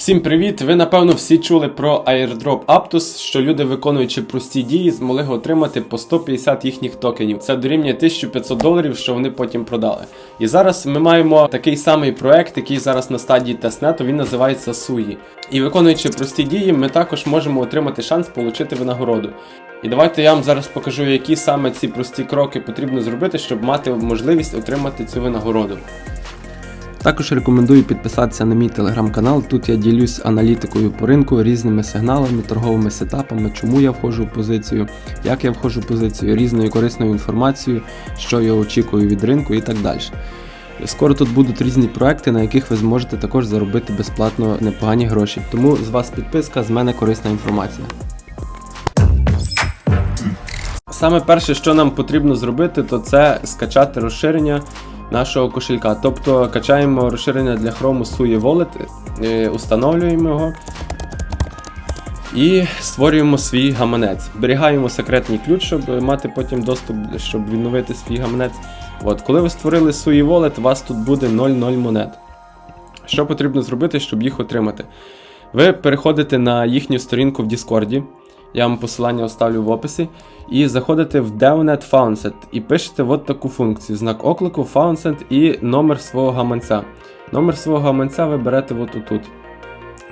Всім привіт! Ви напевно всі чули про airdrop Aptos, що люди, виконуючи прості дії, змогли отримати по 150 їхніх токенів. Це дорівнює 1500 доларів, що вони потім продали. І зараз ми маємо такий самий проект, який зараз на стадії тестнету, він називається SUI. І виконуючи прості дії, ми також можемо отримати шанс отримати винагороду. І давайте я вам зараз покажу, які саме ці прості кроки потрібно зробити, щоб мати можливість отримати цю винагороду. Також рекомендую підписатися на мій телеграм-канал. Тут я ділюсь аналітикою по ринку, різними сигналами, торговими сетапами, чому я входжу в позицію, як я входжу в позицію, різною корисною інформацією, що я очікую від ринку і так далі. Скоро тут будуть різні проекти, на яких ви зможете також заробити безплатно непогані гроші. Тому з вас підписка, з мене корисна інформація. Саме перше, що нам потрібно зробити, то це скачати розширення нашого кошелька. Тобто качаємо розширення для Chrome SUI Wallet, е, установлюємо його і створюємо свій гаманець. Зберігаємо секретний ключ, щоб мати потім доступ, щоб відновити свій гаманець. От, коли ви створили SUI Wallet, у вас тут буде 0,0 монет. Що потрібно зробити, щоб їх отримати? Ви переходите на їхню сторінку в Discord. Я вам посилання оставлю в описі. І заходите в DevNet Foundset і пишете от таку функцію: знак оклику, Foundset і номер свого гаманця. Номер свого гаманця ви берете от тут.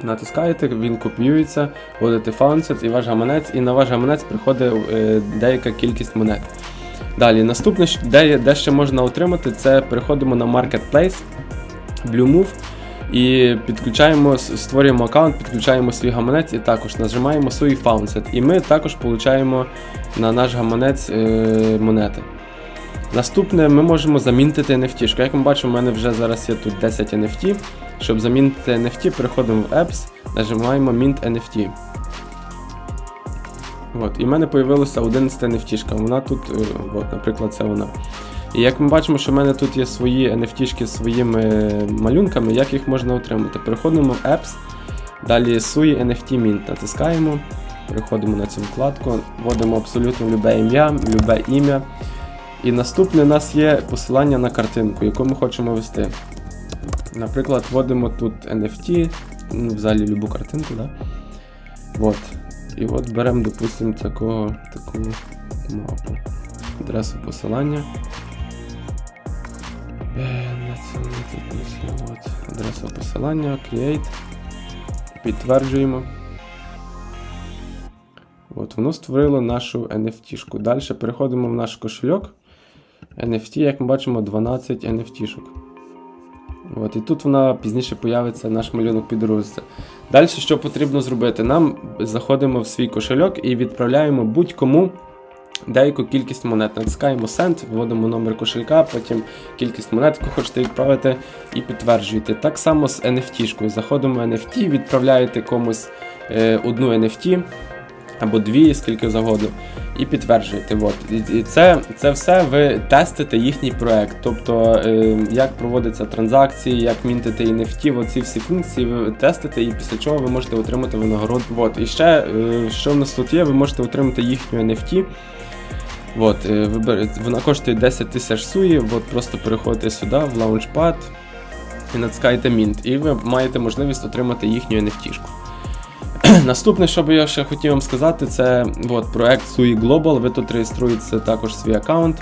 Натискаєте, він копіюється, вводите Foundset і ваш гаманець, і на ваш гаманець приходить е, деяка кількість монет. Далі, наступне, де, де ще можна отримати, це переходимо на Marketplace, BlueMove. І підключаємо, створюємо аккаунт, підключаємо свій гаманець і також нажимаємо свій Foundset. І ми також получаємо на наш гаманець е, монети. Наступне ми можемо замінити NFT. Як ми бачимо, у мене вже зараз є тут 10 NFT. Щоб замінити NFT, переходимо в Apps, нажимаємо Mint NFT. От, і в мене з'явилася 11 NFT. Вона тут, е, от, наприклад, це вона. І як ми бачимо, що в мене тут є свої NFT з своїми малюнками, як їх можна отримати? Переходимо в Apps, далі SUI NFT Mint натискаємо, переходимо на цю вкладку, вводимо абсолютно любе ім'я, любе ім'я. І наступне у нас є посилання на картинку, яку ми хочемо ввести. Наприклад, вводимо тут NFT, ну, взагалі любу картинку, да? От. І от беремо, допустимо, такого, таку мапу. Адресу посилання. От, Адреса посилання, create. Підтверджуємо. От, воно створило нашу NFT-шку. Далі переходимо в наш кошельок. NFT, як ми бачимо, 12 NFT-шок. От, і тут вона пізніше появиться наш малюнок підрозця. Далі що потрібно зробити? Нам заходимо в свій кошельок і відправляємо будь-кому деяку кількість монет. Натискаємо Send, вводимо номер кошелька, потім кількість монет, яку хочете відправити, і підтверджуєте. Так само з NFT-шкою. Заходимо в NFT, відправляєте комусь е, одну NFT або дві, скільки завгодно, і підтверджуєте. От. І це, це все ви тестите їхній проект. Тобто, е, як проводяться транзакції, як мінтити NFT, оці всі функції ви тестите, і після чого ви можете отримати винагороду. От. І ще, е, що в нас тут є, ви можете отримати їхню NFT. От, е, вона коштує 10 тисяч суї, от просто переходите сюди, в Launchpad і натискаєте Mint, і ви маєте можливість отримати їхню NFT-шку. Наступне, що би я ще хотів вам сказати, це от, проект SUI Global. Ви тут реєструєте також свій аккаунт.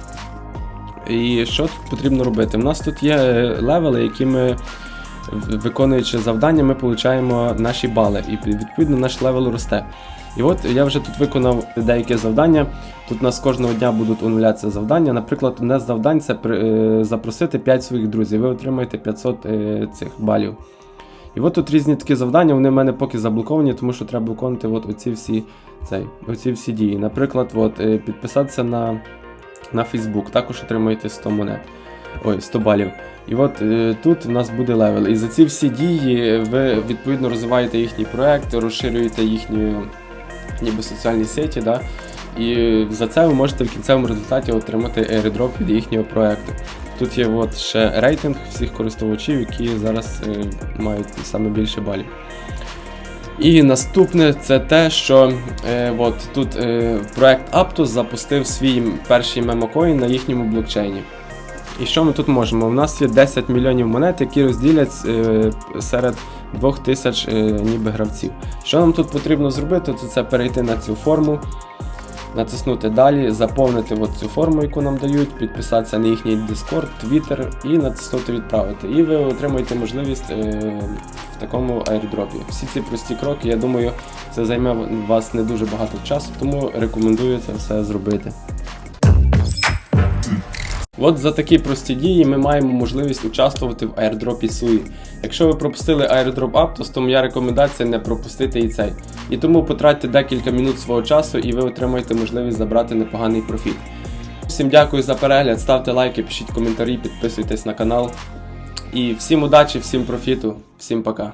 І що тут потрібно робити? У нас тут є е, левели, які ми, виконуючи завдання, ми отримуємо наші бали, і відповідно наш левел росте. І от я вже тут виконав деякі завдання. Тут у нас кожного дня будуть оновлятися завдання. Наприклад, одне з завдань це е, запросити 5 своїх друзів. Ви отримаєте 500 е, цих балів. І от тут різні такі завдання, вони в мене поки заблоковані, тому що треба виконувати от оці всі, цей, оці всі дії. Наприклад, от, е, підписатися на, на Facebook, також отримуєте 100 монет. Ой, 100 балів. І от е, тут у нас буде левел. І за ці всі дії ви відповідно розвиваєте їхній проект, розширюєте їхні ніби соціальні сеті, да? і за це ви можете в кінцевому результаті отримати airdrop від їхнього проекту. Тут є от ще рейтинг всіх користувачів, які зараз е, мають саме більше балів. І наступне це те, що е, от тут е, проект Aptos запустив свій перший мемокоін на їхньому блокчейні. І що ми тут можемо? У нас є 10 мільйонів монет, які розділять е, серед 2000 е, ніби гравців. Що нам тут потрібно зробити, то це перейти на цю форму, натиснути далі, заповнити от цю форму, яку нам дають, підписатися на їхній Discord, Twitter і натиснути відправити. І ви отримаєте можливість е, в такому аеродропі. Всі ці прості кроки, я думаю, це займе вас не дуже багато часу, тому рекомендую це все зробити. От за такі прості дії ми маємо можливість участвувати в airdropі Суї. Якщо ви пропустили airdrop Aptos, то моя рекомендація не пропустити і цей. І тому потратьте декілька минут свого часу і ви отримаєте можливість забрати непоганий профіт. Всім дякую за перегляд, ставте лайки, пишіть коментарі, підписуйтесь на канал. І всім удачі, всім профіту, всім пока.